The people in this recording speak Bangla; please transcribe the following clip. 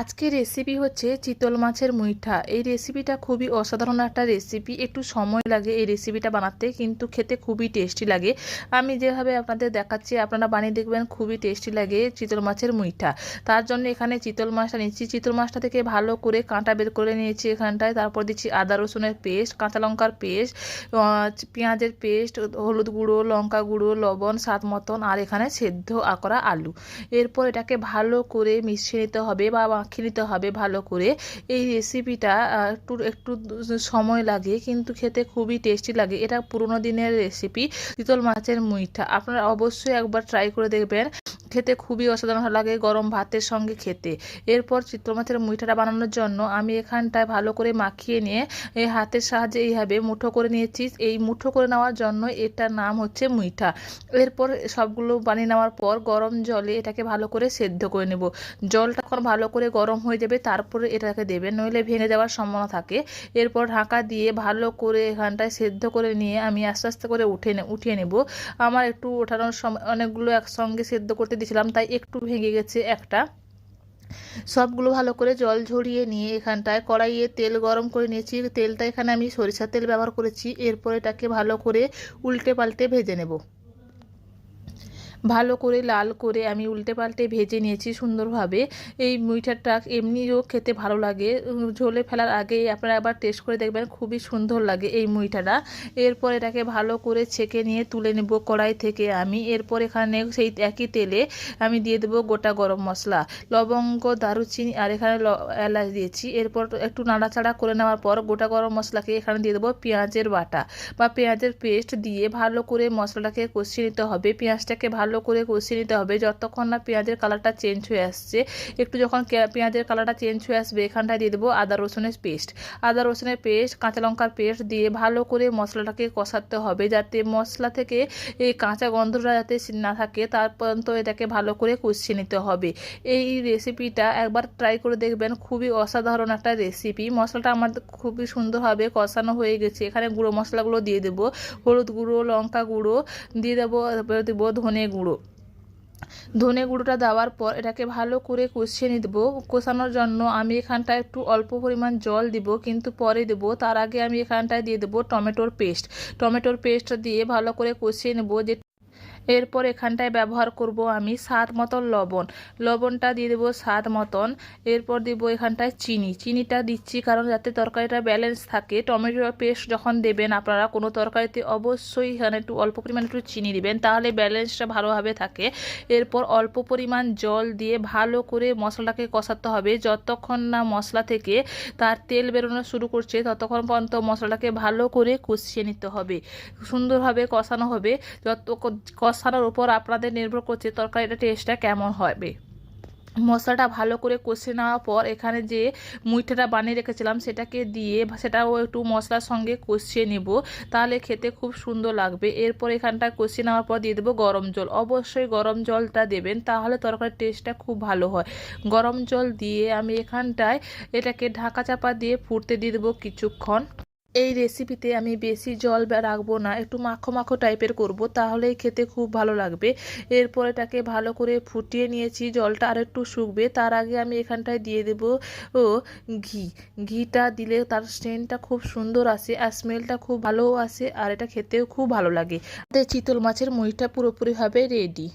আজকের রেসিপি হচ্ছে চিতল মাছের মুইঠা। এই রেসিপিটা খুবই অসাধারণ একটা রেসিপি একটু সময় লাগে এই রেসিপিটা বানাতে, কিন্তু খেতে খুবই টেস্টি লাগে। আমি যেভাবে আপনাদের দেখাচ্ছি, আপনারা বানিয়ে দেখবেন, খুবই টেস্টি লাগে চিতল মাছের মুইঠা। তার জন্য এখানে চিতল মাছটা নিচ্ছি চিতল মাছটা থেকে ভালো করে কাঁটা বের করে নিয়েছি এখানটায়। তারপর দিচ্ছি আদা, রসুনের পেস্ট, কাঁচা লঙ্কার পেস্ট পেঁয়াজের পেস্ট, হলুদ গুঁড়ো, লঙ্কা গুঁড়ো, লবণ, স্বাদ মতন, আর এখানে সেদ্ধ করা আলু। এরপর এটাকে ভালো করে মিশিয়ে নিতে হবে বা মাখিয়ে হবে ভালো করে। এই রেসিপিটা একটু একটু সময় লাগে, কিন্তু খেতে খুবই টেস্টি লাগে। এটা পুরোনো দিনের রেসিপি চিতল মাছের মুইঠা। আপনারা অবশ্যই একবার ট্রাই করে দেখবেন। খেতে খুবই অসাধারণ লাগে গরম ভাতের সঙ্গে খেতে। এরপর চিত্র মাছের মুইঠাটা বানানোর জন্য আমি এখানটায় ভালো করে মাখিয়ে নিয়ে এই হাতের সাহায্যে এইভাবে মুঠো করে নিয়েছি। এই মুঠো করে নেওয়ার জন্য এটার নাম হচ্ছে মুইঠা। এরপর সবগুলো বানিয়ে নেওয়ার পর গরম জলে এটাকে ভালো করে সেদ্ধ করে নেব। জলটা যখন ভালো করে গরম হয়ে যাবে তারপরে এটাকে দেবে নইলে ভেঙে যাওয়ার সম্ভাবনা থাকে। এরপর ঢাকা দিয়ে ভালো করে এখানটায় সেদ্ধ করে নিয়ে আমি আস্তে আস্তে করে উঠে উঠিয়ে নেব। আমার একটু ওঠানোর সময়, অনেকগুলো একসঙ্গে সেদ্ধ করতে দিয়েছিলাম, তাই একটু ভেঙে গেছে একটা। সবগুলো ভালো করে জল ঝরিয়ে নিয়ে এখানটায় কড়াইয়ে তেল গরম করে নিয়েছি। তেলটা এখানে আমি সরিষার তেল ব্যবহার করেছি। এরপর এটাকে ভালো করে উল্টে পাল্টে ভেজে নেব। ভালো করে, লাল করে আমি উল্টে পাল্টে ভেজে নিয়েছি সুন্দরভাবে। এই মুইঠাটা এমনিও খেতে ভালো লাগে। ঝোলে ফেলার আগে আপনারা আবার টেস্ট করে দেখবেন, খুবই সুন্দর লাগে এই মুইঠাটা এরপর এটাকে ভালো করে ছেঁকে নিয়ে তুলে নেব কড়াই থেকে আমি। এরপর এখানে সেই একই তেলে আমি দিয়ে দেবো গোটা গরম মশলা, লবঙ্গ, দারুচিনি আর এখানে এলাচ দিয়েছি। এরপর একটু নাড়াচাড়া করে নেওয়ার পর গোটা গরম মশলাকে এখানে দিয়ে দেবো পেঁয়াজের বাটা বা পেঁয়াজের পেস্ট দিয়ে ভালো করে মশলাটাকে কষিয়ে নিতে হবে। পেঁয়াজটাকে ভালো ভালো করে কষিয়ে নিতে হবে। যতক্ষণ না পেঁয়াজের কালারটা চেঞ্জ হয়ে আসছে, একটু যখন পেঁয়াজের কালারটা চেঞ্জ হয়ে আসবে, এখানটায় দিয়ে দেবো আদা, রসুনের পেস্ট আদা, রসুনের পেস্ট কাঁচা লঙ্কার পেস্ট দিয়ে ভালো করে মশলাটাকে কষাতে হবে যাতে মশলা থেকে এই কাঁচা গন্ধটা যাতে না থাকে, তার পর্যন্ত এটাকে ভালো করে কষিয়ে নিতে হবে। এই রেসিপিটা একবার ট্রাই করে দেখবেন, খুবই অসাধারণ একটা রেসিপি মশলাটা আমার খুবই সুন্দরভাবে কষানো হয়ে গেছে। এখানে গুঁড়ো মশলাগুলো দিয়ে দেবো, হলুদ গুঁড়ো, লঙ্কা গুঁড়ো, দিয়ে দেবো দেবো ধনে গুঁড়ো। গুঁড়ো। ধনে গুঁড়োটা দেওয়ার পর এটাকে ভালো করে কষিয়ে নিয়ে দেবো কষানোর জন্য আমি এখানটায় একটু অল্প পরিমাণ জল দিব, কিন্তু পরে দেব। তার আগে আমি এখানটায় দিয়ে দেবো টমেটোর পেস্ট। টমেটোর পেস্ট দিয়ে ভালো করে কষিয়ে নেব। যে এরপর এখানটায় ব্যবহার করব আমি স্বাদ মতন লবণ। লবণটা দিয়ে দেবো স্বাদ মতন। এরপর দিব এখানটায় চিনি। চিনিটা দিচ্ছি কারণ যাতে তরকারিটা ব্যালেন্স থাকে। টমেটো পেস্ট যখন দেবেন আপনারা কোনো তরকারিতে অবশ্যই এখানে একটু অল্প পরিমাণ একটু চিনি দিবেন, তাহলে ব্যালেন্সটা ভালোভাবে থাকে। এরপর অল্প পরিমাণ জল দিয়ে ভালো করে মশলাটাকে কষাতে হবে। যতক্ষণ না মশলা থেকে তার তেল বেরোনো শুরু করছে, ততক্ষণ পর্যন্ত মশলাটাকে ভালো করে কষিয়ে নিতে হবে। সুন্দরভাবে কষানো হবে। যত কষানোর উপর আপনাদের নির্ভর করছে তরকারিটা টেস্টটা কেমন হবে। মশলাটা ভালো করে কষে নেওয়ার পর এখানে যে মুইঠাটা বানিয়ে রেখেছিলাম সেটাকে দিয়ে সেটাও একটু মশলার সঙ্গে কষিয়ে নেব। তাহলে খেতে খুব সুন্দর লাগবে। এরপর এখানটা কষিয়ে নেওয়ার পর দিয়ে দেবো গরম জল। অবশ্যই গরম জলটা দেবেন তাহলে তরকারির টেস্টটা খুব ভালো হয়। গরম জল দিয়ে আমি এখানটায় এটাকে ঢাকা চাপা দিয়ে ফুটতে দিয়ে দেবো কিছুক্ষণ। এই রেসিপিতে আমি বেশি জল রাখব না, একটু মাখো মাখো টাইপের করব, তাহলেই খেতে খুব ভালো লাগবে। এরপর এটাকে ভালো করে ফুটিয়ে নিয়েছি, জলটা আর একটু শুকবে, তার আগে আমি এখানটায় দিয়ে দেব, ও, ঘি। ঘিটা দিলে তার স্টেনটা খুব সুন্দর আসে আর স্মেলটা খুব ভালোও আসে আর এটা খেতেও খুব ভালো লাগে। চিতল মাছের মুড়িটা পুরোপুরিভাবে রেডি